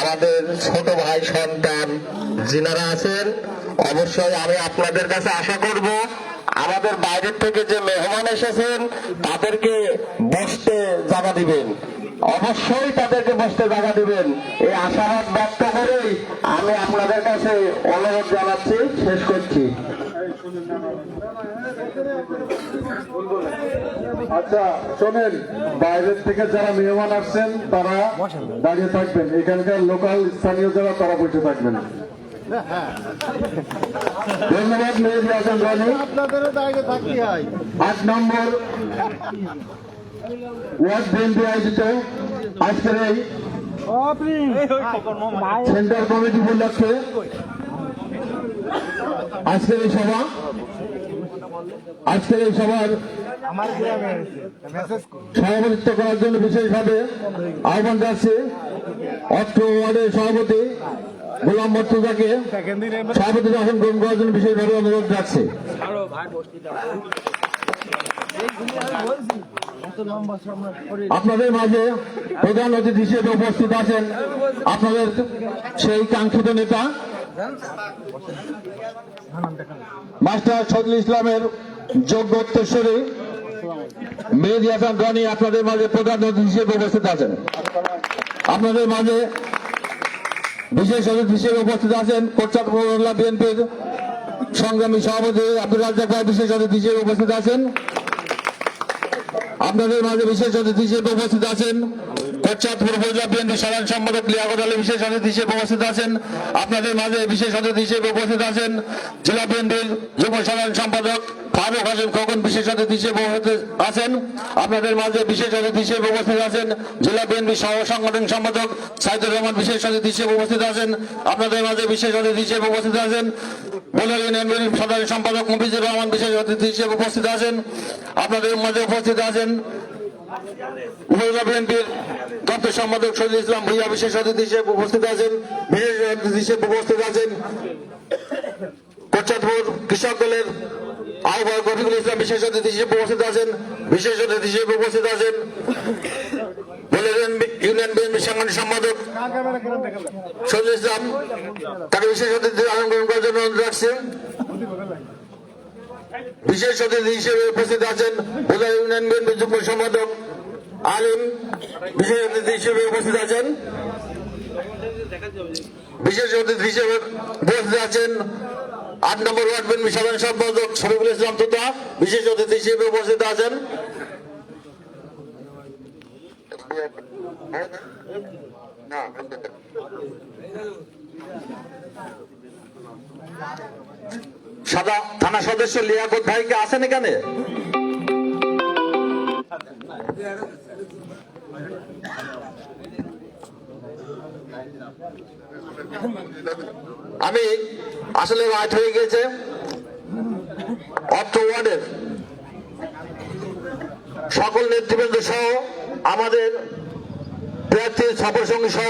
আমাদের ছোট ভাই সন্তান যিনারা আছেন, অবশ্যই আমি আপনাদের কাছে আশা করব আমাদের বাইরের থেকে যে মেহমান এসেছেন, তাদেরকে বসতে জায়গা দিবেন। অবশ্যই তাদেরকে বসতে জায়গা দিবেন। এই আশাবাদ ব্যক্ত করেই আমি আপনাদের কাছে অনুরোধ জানাচ্ছি, শেষ করছি। আচ্ছা শোনেন, বাইরের থেকে যারা মেহমান আসছেন, তারা দাঁড়িয়ে থাকবেন। এখানকার লোকাল স্থানীয় যারা, তারা বসে থাকবেন। আট নম্বর সেন্টার আজকের এই সভা। আজকের এই সভার আমার গ্রামে মেসেজ সভাপতিত্ব করার জন্য বিশেষভাবে আহ্বান যাচ্ছে অত্র ওয়ার্ডের সভাপতি গোলাম মর্তুজাকে সভাপতি আসন গ্রহণ করার জন্য বিশেষভাবে অনুরোধ রাখছে আপনাদের মাঝে প্রধান অতিথি হিসেবে উপস্থিত আছেন আপনাদের সেই কাঙ্ক্ষিত নেতা। মাস্টার সজল ইসলামের যোগ্য উত্তরস্বরী মেহেদি হাসান রনি আপনাদের মাঝে প্রধান অতিথি হিসেবে উপস্থিত আছেন। আপনাদের মাঝে বিশেষ অতিথি হিসেবে উপস্থিত আছেন মোল্লা বিএনপির সংগ্রামী সভাপতি আব্দুল রাজ্জাক ভাই বিশেষ অতিথি হিসেবে উপস্থিত আছেন। আপনাদের মাঝে বিশেষ অতিথি হিসেবে উপস্থিত আছেন কোটচাঁদপুর উপজেলা বিএনপি সাধারণ সম্পাদক লিয়াকত বিশেষ অতিথি হিসেবে উপস্থিত আছেন। আপনাদের মাঝে বিশেষ অতিথি হিসেবে উপস্থিত আছেন জেলা বিএনপির সাধারণ সম্পাদক ফারুক হাসান খোকন বিশেষ অতিথি হিসেবে আছেন। আপনাদের মাঝে বিশেষ অতিথি উপস্থিত আছেন জেলা সংগঠন সম্পাদক সাইদুর রহমান বিশেষ অতিথি হিসেবে উপস্থিত আছেন। আপনাদের মাঝে বিশেষ অতিথি হিসেবে উপস্থিত আছেন বোলার ইউনিয়ন সাধারণ সম্পাদক মুফিজুর রহমান বিশেষ অতিথি হিসেবে উপস্থিত আছেন। আপনাদের মাঝে উপস্থিত আছেন উপজেলা বিএনপির দপ্তর সম্পাদক শহীদ ইসলাম ভূঁইয়া বিশেষ অতিথি হিসেবে উপস্থিত আছেন? বিশেষ অতিথি হিসেবে উপস্থিত আছেন কোচাতপুর কৃষক দলের আহ্বায়ক রফিকুল ইসলাম বিশেষ অতিথি হিসেবে উপস্থিত আছেন। বিশেষ অতিথি হিসেবে উপস্থিত আছেন ইউনিয়ন বিএনপি সাংগঠনিক সম্পাদক শহীদ ইসলাম। তাকে বিশেষ অতিথি আহ্বান গ্রহণ করার জন্য অনুরোধ রাখছে। বিশেষ অতিথি হিসেবে উপস্থিত আছেন বোধা ইউনিয়ন বিএনপি যুগ্ম সম্পাদক আলিম। বিশেষ অতিথি হিসেবে উপস্থিত আছেন। বিশেষ অতিথি হিসেবে উপস্থিত আছেন আট নম্বর ওয়ার্ড বিএনপি সাধারণ সম্পাদক শরীফুল ইসলাম তোতা। বিশেষ অতিথি হিসেবে উপস্থিত আছেন। সাদা থানা সদস্য লিয়াকত ভাইকে আছেন এখানে? আমি আসলে রাত হয়ে গেছে। অর্থ ওয়ার্ডের সকল নেতৃবৃন্দ সহ আমাদের প্রার্থী সফর সঙ্গী সহ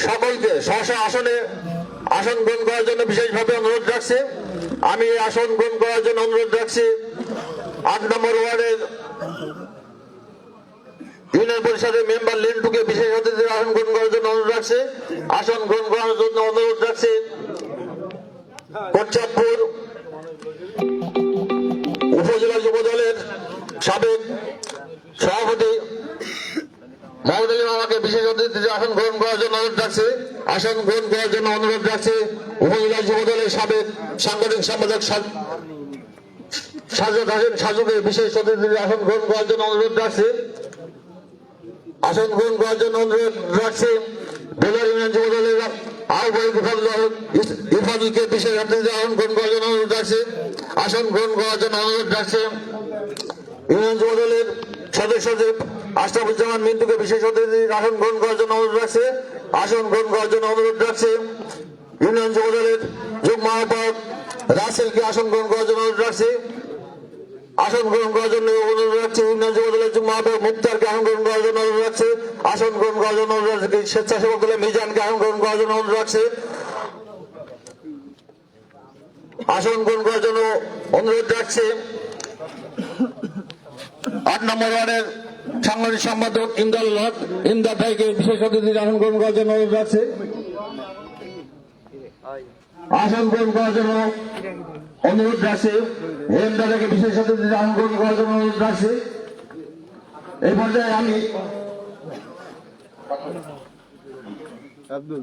সকলকে স্ব আসনে আসন গ্রহণ করার জন্য বিশেষভাবে অনুরোধ রাখছে। আমি আসন গ্রহণ করার জন্য অনুরোধ রাখছি। আট নম্বর ওয়ার্ডের ইউনিয়ন পরিষদের মেম্বার লেন্টুকে বিশেষ অতিথির আসন গ্রহণ করার জন্য অনুরোধ রাখছে। আসন গ্রহণ করার জন্য অনুরোধ রাখছে। কোটচাঁদপুর উপজেলা যুব দলের সাবেক সভাপতি মোহাম্মদ আলী মামাকে বিশেষ অতিথিতে আসন গ্রহণ করার জন্য অনুরোধ রাখছে। আসন গ্রহণ করার জন্য অনুরোধ রাখছে। উপজেলা যুব দলের সাবেক সাংগঠনিক সম্পাদক সা- সাজদ হাসান বিশেষ অতিথিতে আসন গ্রহণ করার জন্য অনুরোধ রাখছে। আসন গ্রহণ করার জন্য অনুরোধ রাখছে। বেলার ইউনিয়ন যুব দলের আহ্বায়ক ইরফানুল ইরফানুলকে বিশেষ অতিথিতে আসন গ্রহণ করার জন্য অনুরোধ রাখছে। আসন গ্রহণ করার জন্য অনুরোধ রাখছে। ইউনিয়ন যুব দলের সদস্য সচিব আশরাফুজ্জামান মিন্টুকে বিশেষ অতিথির আসন গ্রহণ করার জন্য অনুরোধ রাখছে। আসন গ্রহণ করার জন্য অনুরোধ রাখছে। ইউনিয়ন যুব দলের যুগ্ম আহ্বায়ক রাসেলকে আসন গ্রহণ করার জন্য অনুরোধ রাখছে। আসন গ্রহণ করার জন্য অনুরোধ রাখছে। ইউনিয়ন যুব দলের যুগ্ম আহ্বায়ক মুক্তারকে আসন গ্রহণ করার জন্য অনুরোধ রাখছে। আসন গ্রহণ করার জন্য অনুরোধ রাখছে। স্বেচ্ছাসেবক দলের মিজানকে আসন গ্রহণ করার জন্য অনুরোধ রাখছে। আসন গ্রহণ করার জন্য অনুরোধ রাখছে। আট নম্বর ওয়ার্ডের সাংগঠনিক সম্পাদক ইমদাল হক ইমদাদ ভাইকে বিশেষ অতিথি আসন গ্রহণ করার জন্য অনুরোধ রাখছে। আসন গ্রহণ করার জন্য অনুরোধ রাখছে। ইমদাদাকে বিশেষ অতিথি আসন গ্রহণ করার জন্য অনুরোধ রাখছে। এই পর্যায়ে আমি আব্দুল।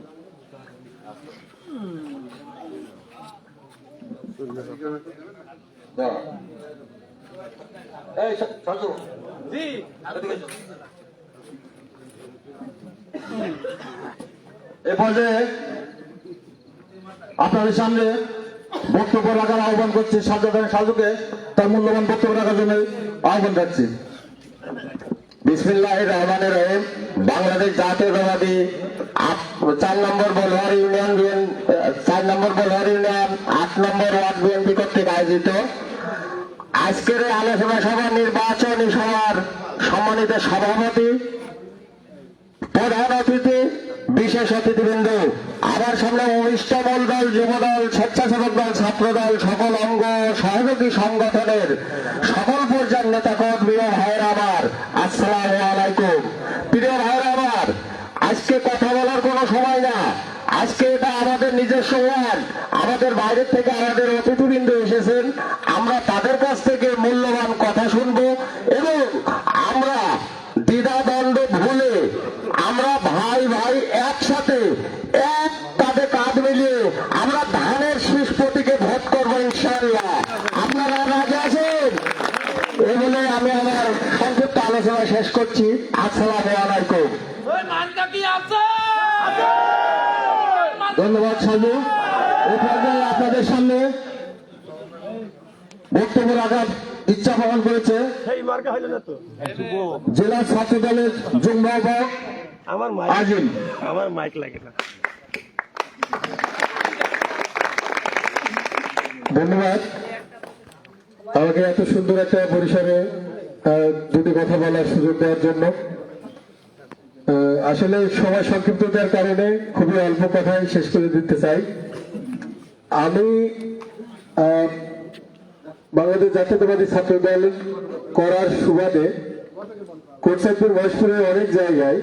এই সাজু। এ পর্যায়ে আপনাদের সামনে বক্তব্য রাখার আহ্বান করছি সাজ্জাদ সাজুকে। তার মূল্যবান বক্তব্য রাখার জন্য আহ্বান রাখছি বিসমিল্লাহ রহমানের রহিম। বাংলাদেশ জাতীয়তাবাদী চার নম্বর বলওয়ার ইউনিয়ন চার নম্বর বলওয়ার ইউনিয়ন আট নম্বর ওয়ার্ড বিএনপি কর্তৃক আয়োজিত আজকের আলোচনা সভা নির্বাচনী সভার সম্মানিত সভাপতি, প্রধান অতিথি, বিশেষ অতিথিবৃন্দ, আমার সামনে অনুষ্ঠামল দল যুব দল স্বেচ্ছাসেবক দল, ছাত্র দল, সকল অঙ্গ সহযোগী সংগঠনের সকল পর্যায়ের নেতাকর্মী প্রিয় ভাইয়ের আমার, আসসালামু আলাইকুম। প্রিয় ভাইয়ের আমার, আজকে কথা বলার কোনো সময় না। আজকে এটা আমাদের নিজস্ব ওয়ার্ড। আমাদের বাইরের থেকে আমাদের অতিথিবৃন্দ এসেছেন আমরা তাদের কাছ থেকে মূল্যবান কথা শুনব এবং আমরা দ্বিধাদ্বন্দ্ব ভুলে আমরা ভাই ভাই একসাথে এক কাঁধে কাঁধ মিলিয়ে আমরা ধানের শীষ প্রতীকে ভোট করব ইনশাল্লাহ আপনারা রাজি আছেন এই বলে আমি আমার সংক্ষিপ্ত আলোচনা শেষ করছি আসসালামু আলাইকুম ওই মানটা কি ধন্যবাদ সাজু। পর্যায়ে আপনাদের সামনে বক্তব্য রাখার ইচ্ছা প্রকাশ করেছে। সেই মার্কা হইল না তো। জেলা ছাত্র দলের যুগ্ম আমার মাইক আজিম। আমার মাইক লাগে না। ধন্যবাদ। আমাকে এত সুন্দর একটা পরিসরে দুটি কথা বলার সুযোগ দেওয়ার জন্য। আসলে সময় সংক্ষিপ্ততার কারণে খুবই অল্প কথায় শেষ করে দিতে চাই। আমি বাংলাদেশ জাতীয়তাবাদী ছাত্র দল করার সুবাদে কোটসাইপুর মহেশপুরের অনেক জায়গায়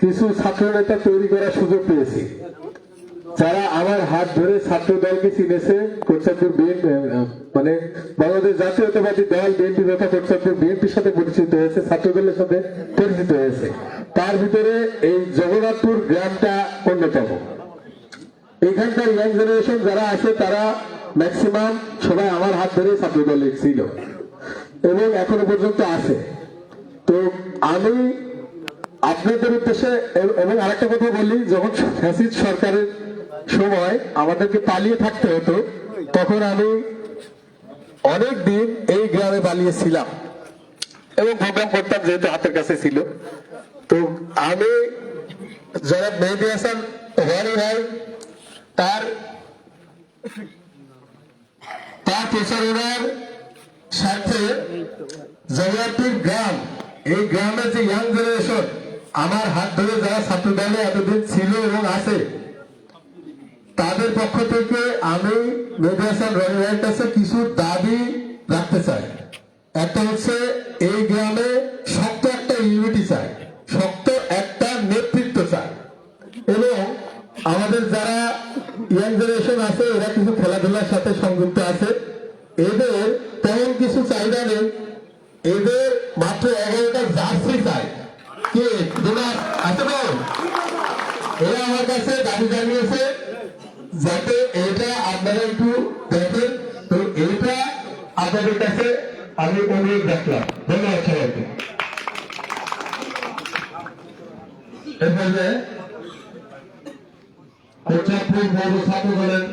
কিছু ছাত্র নেতা তৈরি করার সুযোগ পেয়েছি। যারা আমার হাত ধরে ছাত্র দলকে চিনেছে কোটসাদপুর বিএনপি মানে বাংলাদেশ জাতীয়তাবাদী দল বিএনপি তথা কোটসাদপুর বিএনপির সাথে পরিচিত হয়েছে, ছাত্র দলের সাথে পরিচিত হয়েছে। তার ভিতরে এই জগন্নাথপুর গ্রামটা অন্যতম। এখানকার ইয়াং জেনারেশন যারা আছে, তারা ম্যাক্সিমাম সবাই আমার হাত ধরে ছাত্র দলে ছিল এবং এখনও পর্যন্ত আছে। তো আমি আপনাদের উদ্দেশ্যে এবং আরেকটা কথা বলি, যখন ফ্যাসিস্ট সরকারের সময় আমাদেরকে পালিয়ে থাকতে হতো, তখন আমি অনেক দিন এই গ্রামে পালিয়েছিলাম। এবং প্রোগ্রাম করতাম যেহেতু হাতের কাছে ছিল। তো আমি যারা মেহেদি হাসান রানি ভাই, তার তার প্রচারণার সাথে জগন্নাথপুর গ্রাম, এই গ্রামের যে ইয়াং জেনারেশন আমার হাত ধরে যারা ছাত্র দলে এতদিন ছিল এবং আছে তাদের পক্ষ থেকে আমি মেহেদি হাসান কাছে কিছু দাবি রাখতে চাই। একটা হচ্ছে, এই গ্রামে শক্ত একটা ইউনিটি চাই, শক্ত একটা নেতৃত্ব চাই। এবং আমাদের যারা ইয়াং জেনারেশন আছে, এরা কিছু খেলাধুলার সাথে সংযুক্ত আছে। এদের তেমন কিছু চাহিদা নেই। এদের মাত্র এগারোটা জার্সি চাই। কে? আছে এরা আমার কাছে দাবি জানিয়েছে যাতে এটা আপনারা একটু দেখেন। তো এটা আপনাদের কাছে আমি অনুরোধ রাখলাম। ধন্যবাদ সবাইকে। এরপরে কোচাপুর পৌর ছাত্র দলের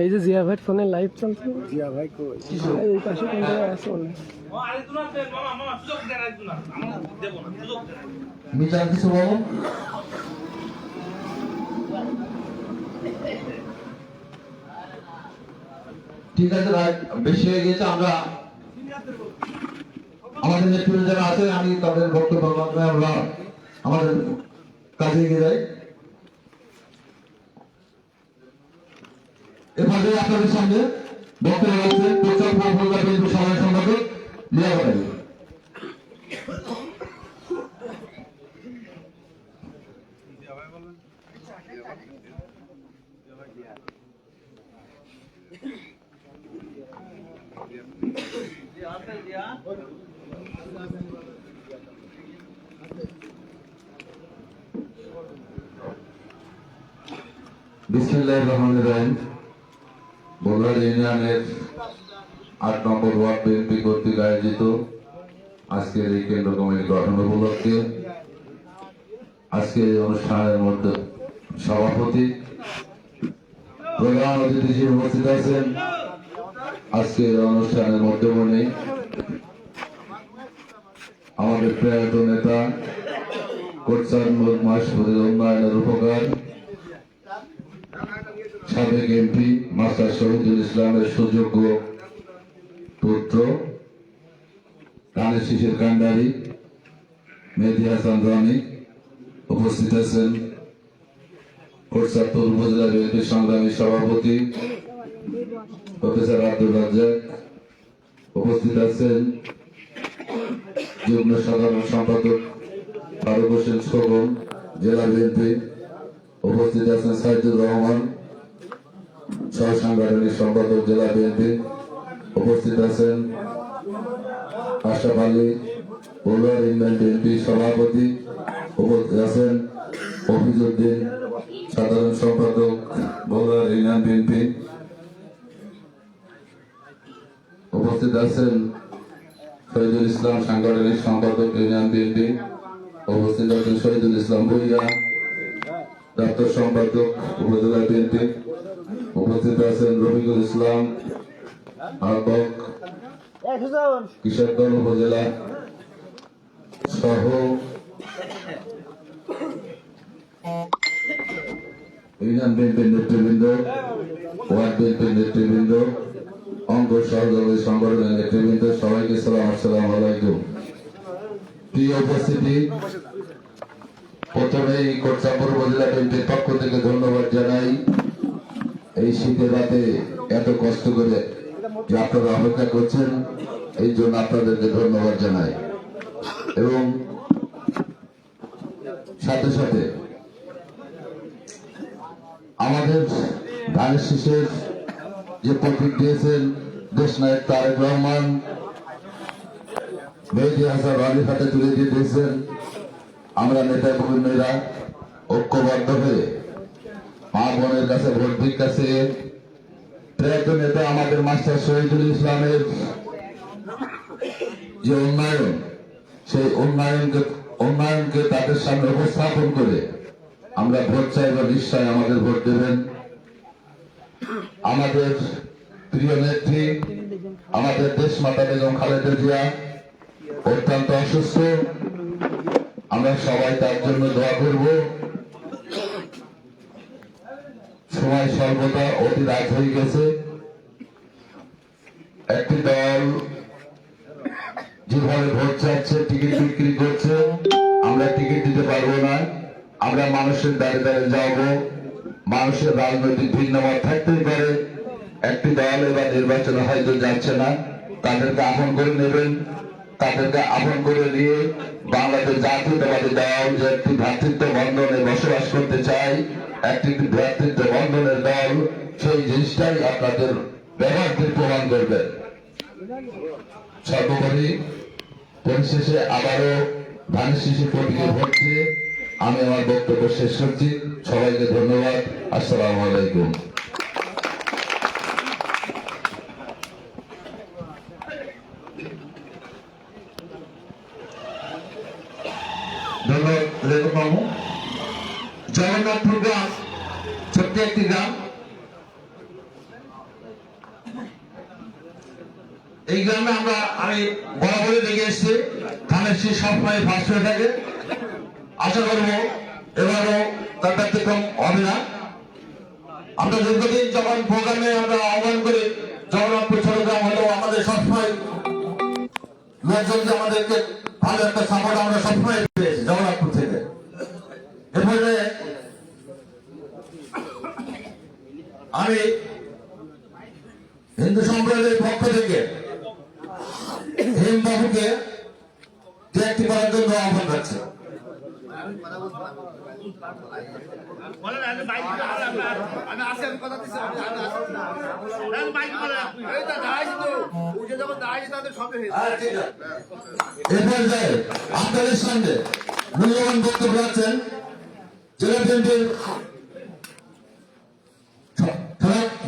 এই যে জিয়া ভাই ফোনে লাইভ চলছে। জিয়া ভাই কই? এই পাশে কোন জায়গায় আছে। আরেকজন আছে মামা মামা সুযোগ দেন আরেকজন আমরা দেবো না সুযোগ দেন মিজান কিছু বলো ঠিক আছে ভাই বেশি হয়ে গিয়েছে আমরা আমাদের নেতৃত্ব যারা আছে আমি তাদের বক্তব্য আমরা আমাদের কাজে এগিয়ে যাই। পরে আপনাদের সামনে বক্তব্য রাখছেন প্রচার ফলফলতা বিএনপি সাধারণ সম্পাদক লিয়াকত আলী বিসমিল্লাহ রহমান রহিম। বগুড়া ইউনিয়নের আট নম্বর ওয়ার্ড বিএনপি কর্তৃক আয়োজিত আজকের এই কেন্দ্র কমিটি গঠন উপলক্ষে আজকের এই অনুষ্ঠানের মধ্যে সভাপতি, প্রধান অতিথি হিসেবে উপস্থিত আছেন। আজকের অনুষ্ঠানের মধ্যমণি, আমাদের প্রয়াত নেতা কোটসান মাসপুরের উন্নয়নের উপকার সাবেক এমপি, মাস্টার শহীদুল ইসলামের সুযোগ্য পুত্র, কানের শিশির কান্ডারি মেহেদি হাসান রানি উপস্থিত আছেন। কোটসাদপুর উপজেলা বিএনপি সংগ্রামী সভাপতি, প্রফেসর আব্দুল রাজ্জাক উপস্থিত আছেন। যুগ্ম সাধারণ সম্পাদক ফারুক হোসেন শোভন, জেলা বিএনপি, উপস্থিত আছেন সাইদুর রহমান সহ সাংগঠনিক সম্পাদক জেলা বিএনপি উপস্থিত আছেন আশরাফ আলী পৌর ইউনিয়ন বিএনপি সভাপতি উপস্থিত আছেন মফিজুদ্দিন সাধারণ সম্পাদক বগুড়ার ইউনিয়ন বিএনপি উপস্থিত আছেন শহীদুল ইসলাম সাংগঠনিক সম্পাদক ইউনিয়ন বিএনপি উপস্থিত আছেন শহীদুল ইসলাম ভুইয়া দপ্তর সম্পাদক উপজেলা বিএনপি উপস্থিত আছেন রফিকুল ইসলাম আহ্বক কিশোরগঞ্জ উপজেলা সহ সবাইকে প্রিয় পক্ষ থেকে ধন্যবাদ জানাই। এই শীতের রাতে এত কষ্ট করে যে আপনারা অপেক্ষা করছেন, এই জন্য আপনাদেরকে ধন্যবাদ জানাই। এবং সাথে সাথে আমাদের ধানের শীষের যে প্রতীক দিয়েছেন দেশ নায়ক তারেক রহমান, মেহেদি হাসান আলীর হাতে তুলে দিয়ে দিয়েছেন। আমরা নেতা কর্মীরা ঐক্যবদ্ধ হয়ে মা বোনের কাছে ভোট নেতা আমাদের মাস্টার শহীদুল ইসলামের যে উন্নয়ন, সেই উন্নয়নকে উন্নয়নকে তাদের সামনে উপস্থাপন করে আমরা ভোট চাইব নিশ্চয় আমাদের ভোট দেবেন। আমাদের প্রিয় নেত্রী, আমাদের দেশ মাতা বেগম খালেদা জিয়া অত্যন্ত অসুস্থ। আমরা সবাই তার জন্য দোয়া করব। সময় সর্বদা অতি রাত হয়ে গেছে। একটি দল যেভাবে ভোট চাচ্ছে, টিকিট বিক্রি করছে, আমরা টিকিট দিতে পারব না। আমরা মানুষের দ্বারে দ্বারে যাব। মানুষের রাজনৈতিক ভিন্নমত থাকতেই পারে। একটি দল এবার নির্বাচনে হয়তো যাচ্ছে না। তাদেরকে আপন করে নেবেন। তাদেরকে আপন করে নিয়ে বাংলাদেশ জাতীয়তাবাদী দল যে একটি ভ্রাতৃত্ব বন্ধনে বসবাস করতে চায়, একটি ভ্রাতৃত্ব বন্ধনের দল, সেই জিনিসটাই আপনাদের ব্যবহার করে প্রমাণ করবেন সর্বোপরি পরিশেষে আবারও ধানের শিশু ভোট দিয়ে আমি আমার বক্তব্য শেষ করছি। সবাইকে ধন্যবাদ। আসসালামু আলাইকুম। গ্রাম ছোট্ট একটি গ্রাম এই গ্রামে আমরা, আমি দেখে এসেছি ধানের সবসময় হয়ে থাকে। আশা করব এবারও তার ব্যতিক্রম হবে না। আমরা দীর্ঘদিন যখন প্রোগ্রামে আমরা আহ্বান করি, জগন্নাথপুর ছোট গ্রাম হলেও আমাদের সবসময় লোকজন আমাদেরকে ভালো একটা সাপোর্ট আমরা সবসময় পেয়েছি জগন্নাথপুর থেকে। এরপরে আমি হিন্দু সম্প্রদায়ের পক্ষ থেকে হেমবাবুকে ত্যাগটি করার জন্য আহ্বান রাখছে পর্যায়ে আপনাদের সামনে মূল্যবান বক্তব্য রাখছেন জেলা বিএনপির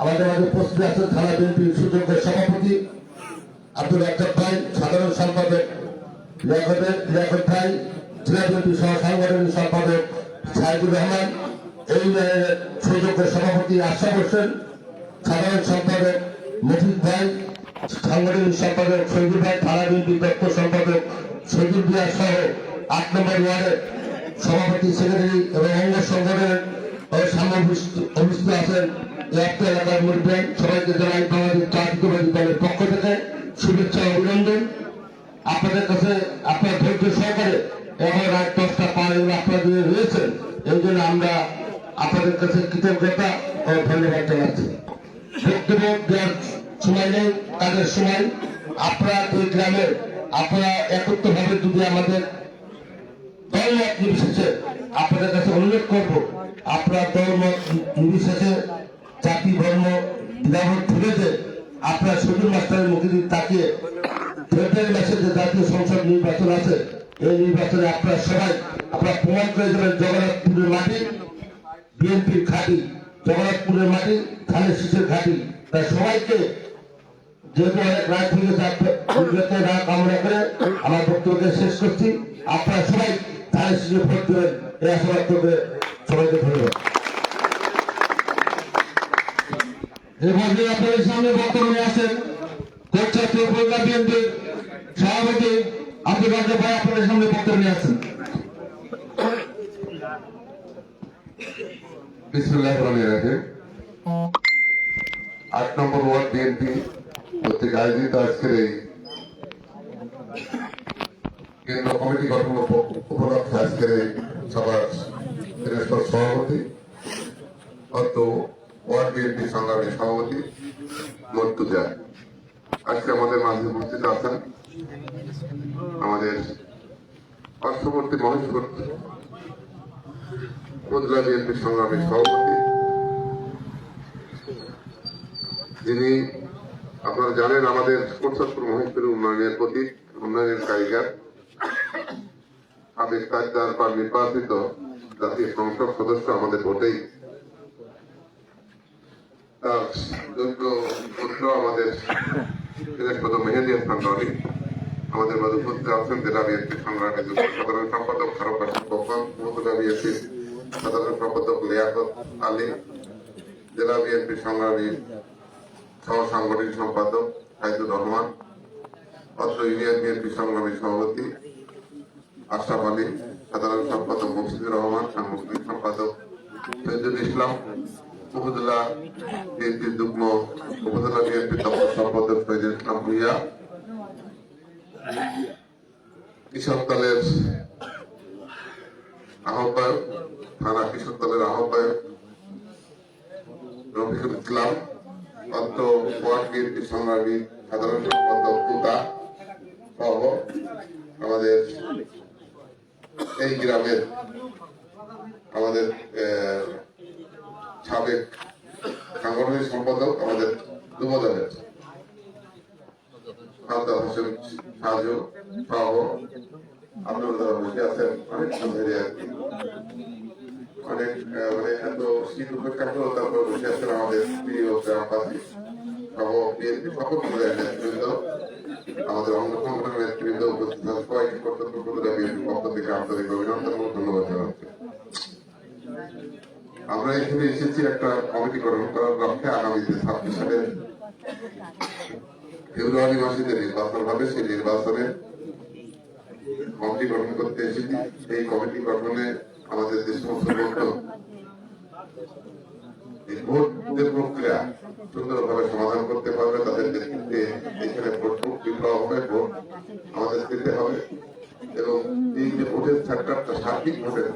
আমাদের মাঝে উপস্থিত সভাপতি আব্দুল রাজ্জাক ভাই, সাধারণ সম্পাদক লিয়াকত ভাই, জেলা বিএনপি সহ সাংগঠনিক সম্পাদক সাইদুর রহমান, এই সুযোগ্য সভাপতি আশরাফ হোসেন, সাধারণ সম্পাদক মফিদ ভাই, সাংগঠনিক সম্পাদক শহীদুল ভাই, থানা বিএনপি দপ্তর সম্পাদক শহীদুল বিহার সহ আট নম্বর ওয়ার্ডের সভাপতি, সেক্রেটারি এবং অঙ্গ সংগঠনের অনুষ্ঠিত আছেন ল্যাপ্ত এলাকার মুরব্বেন সবাইকে জানাই বাংলাদেশ জাতীয়বাদী দলের পক্ষ থেকে শুভেচ্ছা অভিনন্দন। আপনাদের কাছে আপনার ধৈর্য সহকারে এখন রাত দশটা পাঁচ আপনারা দিয়ে রয়েছেন। এই জন্য আমরা আপনাদের কাছে কৃতজ্ঞতা ও ধন্যবাদ জানাচ্ছি। বক্তব্য দেওয়ার সময় নেই তাদের সময়। আপনারা এই গ্রামের আপনারা একত্রভাবে যদি আমাদের দলমত নির্বিশেষে আপনাদের কাছে অনুরোধ করব, আপনার দলমত নির্বিশেষে জাতি, ধর্ম ভুলে যে আপনার শহীদ মাস্টারের মুখে তাকিয়ে ফেব্রুয়ারি মাসে যে জাতীয় সংসদ নির্বাচন আছে, এই নির্বাচনে আপনারা সবাই আপনারা প্রমাণ করে দেবেন জগন্নাথপুরের মাটি, বিএনপির ঘাঁটি, জগন্নাথপুরের মাটি, ধানের শীষের ঘাঁটি। তাই সবাইকে যেহেতু অনেক রাত হয়ে রাত করে আমার বক্তব্যকে শেষ করছি। আপনারা সবাই ধানের শীষে ভোট দেবেন এই আশীর্বাদ করবে সবাইকে ধন্যবাদ। আপনাদের সামনে বক্তব্য নিয়ে আসেন কোচছাত্র উপজেলা বিএনপির সামনে বক্তব্য নিয়ে আসেন বিসমুল্লাহ রহমান রাহিম। আট নম্বর ওয়ার্ড বিএনপি কর্তৃক আয়োজিত আজকের এই কেন্দ্র কমিটি গঠন আজকের এই সভার সভাপতি অত ওয়ার্ড বিএনপি সংগ্রামী সভাপতি মর্তুজা আজকে আমাদের মাঝে উপস্থিত আছেন আমাদের পার্শ্ববর্তী মহেশপুর উপজেলা বিএনপির সংগ্রামী সভাপতি। যিনি আপনারা জানেন আমাদের কোটসাদপুর মহেশপুর উন্নয়নের প্রতীক, উন্নয়নের কারিগর। সাবেক কাজদার বা নির্বাচিত জাতীয় সংসদ সদস্য আমাদের ভোটেই তার যোগ্য পুত্র আমাদের দিনেশপদ মেহেদি হাসান রনি, আমাদের মাঝে আছেন, জেলা বিএনপির সংগ্রামী সাধারণ সম্পাদক ফারুক হাসান খোকন উপজেলা বিএনপির সাধারণ সম্পাদক লিয়াকত আলী, জেলা বিএনপির সংগ্রামী সহ সাংগঠনিক সম্পাদক সাইদুর রহমান, অত্র ইউনিয়ন বিএনপি সংগ্রামী সভাপতি আশরাফ আলী, সাধারণ সম্পাদক মুফিদুর রহমান, সাংগঠনিক সম্পাদক সৈয়দুল ইসলাম, উপজেলা বিএনপি যুগ্ম উপজেলা বিএনপি দপ্তর সম্পাদক সৈয়দুল ইসলাম ভুইয়া কৃষক দলের আহ্বায়ক, থানা কৃষক দলের আহ্বায়ক রফিকুল ইসলাম, অন্ত ওয়ার্ড বিএনপি সংগ্রামী সাধারণ সম্পাদক তুতা সহ আমাদের এই গ্রামের আমাদের সাবেক সাংগঠনিক সম্পাদক আমাদের সাদ্দাম হোসেন সহ বসে আছেন। ধরে অনেক মানে এত শীত উপেক্ষা তারপর বসে আছেন আমাদের প্রিয় গ্রামবাসী, সহ বিএনপি সকল আমাদের সংগঠনের নেতৃবৃন্দ উপস্থিত আছেন। সবাইকে কর্তব্য বিএনপি পক্ষ থেকে আন্তরিক অভিনন্দন এবং ধন্যবাদ জানাচ্ছি। আমরা এখানে এসেছি একটা কমিটি গঠন করার লক্ষ্যে আগামীতে ছাব্বিশ সালের ফেব্রুয়ারি মাসে যে নির্বাচন হবে, সেই নির্বাচনে কমিটি গঠন করতে এসেছি। এই কমিটি গঠনে আমাদের যে সমস্ত এই ভোটের প্রক্রিয়া সুন্দরভাবে সমাধান করতে পারবে, তাদের নেতৃত্বে এখানে ভোট বিপ্লব হবে, ভোট আমাদের দিতে হবে। এবং এই যে ভোটের সেক্টরটা সার্বিক ভোটের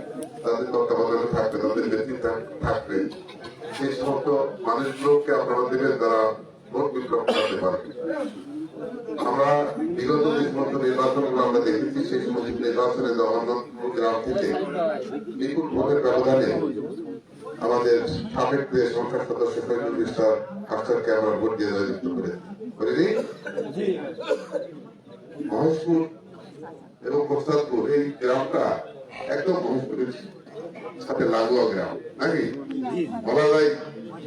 তাদের তত্ত্বাবধানে থাকবে, তাদের নেতৃত্বে থাকবে। সেই সমস্ত মানুষগুলোকে আপনারা দেবেন যারা ভোট বিপ্লব করতে পারবে। আমরা বিগত যে সমস্ত নির্বাচনগুলো আমরা দেখেছি, সেই সমস্ত নির্বাচনে জগন্নাথপুর গ্রাম থেকে বিপুল ভোটের ব্যবধানে আমাদের সাবেক যে সংসদ সদস্য ইসলাম আফসারকে আমরা ভোট দিয়ে জয়যুক্ত করে। মহেশপুর এবং এই গ্রামটা একদম মহেশপুরের সাথে লাগোয়া গ্রাম, নাকি? বলা যায়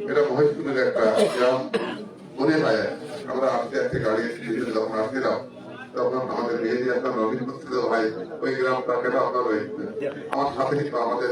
এটা মহেশপুরের একটা গ্রাম। মনে হয় আমরা আস্তে আস্তে গাড়ি যখন আসছিলাম, তখন আমাদের মেহেদি একটা নবীন ভাই, ওই গ্রামটা কেন আপনার ওই আমার সাথে কিন্তু আমাদের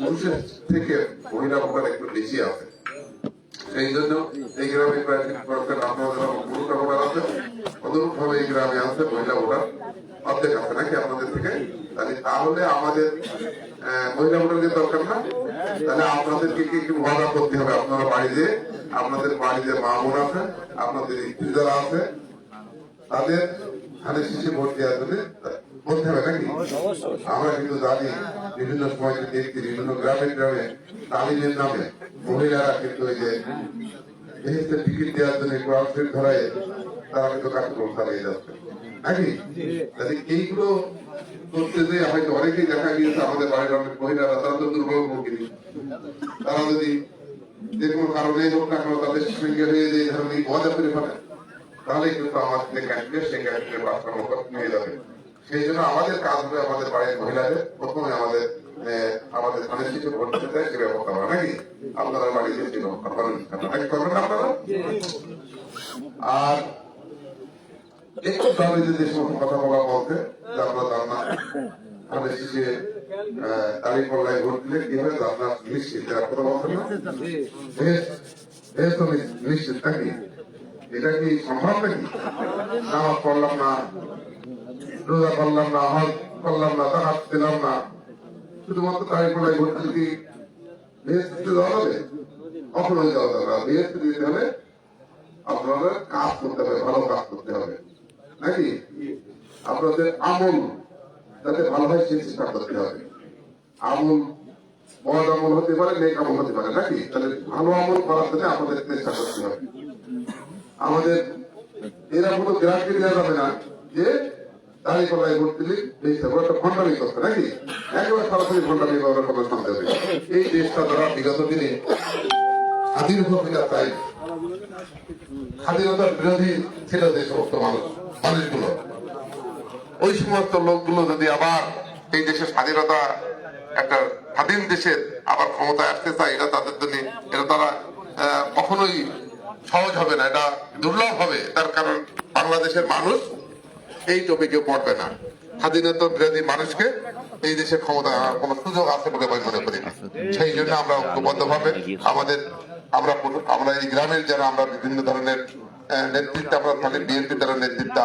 পুরুষের থেকে মহিলা ভোটার একটু বেশি আছে। সেই জন্য এই গ্রামে পার্সেন্ট আপনাদের পুরুষরা আছে। এই গ্রামে আছে মহিলা ভোটার অর্ধেক আছে নাকি আপনাদের থেকে? তাহলে আমাদের মহিলা ভোটারদের দরকার না? তাহলে আপনাদেরকে কি একটু ওয়াদা করতে হবে? আপনারা বাড়িতে, আপনাদের বাড়িতে মা বোন আছে, আপনাদের স্ত্রী যারা আছে, তাদের ধানে শীষে ভোট দেওয়ার জন্য বলতে হবে নাকি? আমরা কিন্তু জানি বিভিন্ন সময় দেখছি বিভিন্ন গ্রামে গ্রামে তালিমের নামে মহিলারা কিন্তু ওই যে টিকিট দেওয়ার জন্য ধরায় তারা কিন্তু কার্যক্রম চালিয়ে যাচ্ছে। নাকি? তাহলে এইগুলো করতে যে হয়তো অনেকেই দেখা গিয়েছে আমাদের বাড়ির অনেক মহিলারা তারা তো দুর্বল প্রকৃতি। তারা যদি যে কোনো কারণে হোক না কেন তাদের সঙ্গে হয়ে যে ধরনের মজা করে ফেলে তাহলে কিন্তু আমাদের যে ক্যান্ডিডেট সেই ক্যান্ডিডেট বাস্তব হয়ে যাবে। সেই জন্য আমাদের কাজ হবে আমাদের বাড়ির মহিলাদের প্রথমে আমাদের আমাদের ধানের কিছু দিতে দেয় সে ব্যবস্থা করা নাকি? আপনারা বাড়িতে করেন নাকি করবেন আপনারা? আর একটু তাহলে যে সমস্ত কথা বলা বলতে জানা ধানের শীষে তারিখ পল্লায় ভোট দিলে কি হবে নিশ্চিত কথা বলছেন না? বেশ নিশ্চিত- নাকি? এটা কি সম্ভব নাকি? নামাজ পড়লাম না। রোজা করলাম না হজ করলাম না, তাহাত দিলাম না। শুধুমাত্র তাই পড়াই ভর্তি কি বিএসপি দেওয়া হবে? কখনোই দেওয়া যাবে না। বিএসপি দিতে হলে আপনাদের কাজ করতে হবে, ভালো কাজ করতে হবে। নাকি? আপনাদের আমল যাতে ভালো হয় সেই করতে হবে। আমল বড় আমল হতে পারে, নেক আমল হতে পারে, নাকি? তাহলে ভালো আমল করার জন্য আমাদের চেষ্টা করতে হবে। আমাদের এরা কোনো গ্যারান্টি দেওয়া যাবে না যে দাঁড়িয়ে পাল্লায় ভোট দিলে দেশ হবে একটা ভণ্ডামি করতে নাকি? সরাসরি কথা শুনতে হবে এই দেশটা বিগত দিনে স্বাধীন স্বাধীনতার বিরোধী ছিল সমস্ত মানুষ, মানুষগুলো। ওই সমস্ত লোকগুলো যদি আবার এই দেশের স্বাধীনতা, একটা স্বাধীন দেশের আবার ক্ষমতায় আসতে চায়, এটা তাদের জন্য, এটা তারা কখনোই সহজ হবে না, এটা দুর্লভ হবে। তার কারণ বাংলাদেশের মানুষ এই টপিকে পড়বে না। স্বাধীনতা বিরোধী মানুষকে এই দেশের ক্ষমতা আনার কোন সুযোগ আছে বলে আমি মনে করি। সেই জন্য আমরা ঐক্যবদ্ধ ভাবে আমাদের আমরা আমরা এই গ্রামের যারা আমরা বিভিন্ন ধরনের নেতৃত্বে, আমরা বিএনপি দ্বারা নেতৃত্ব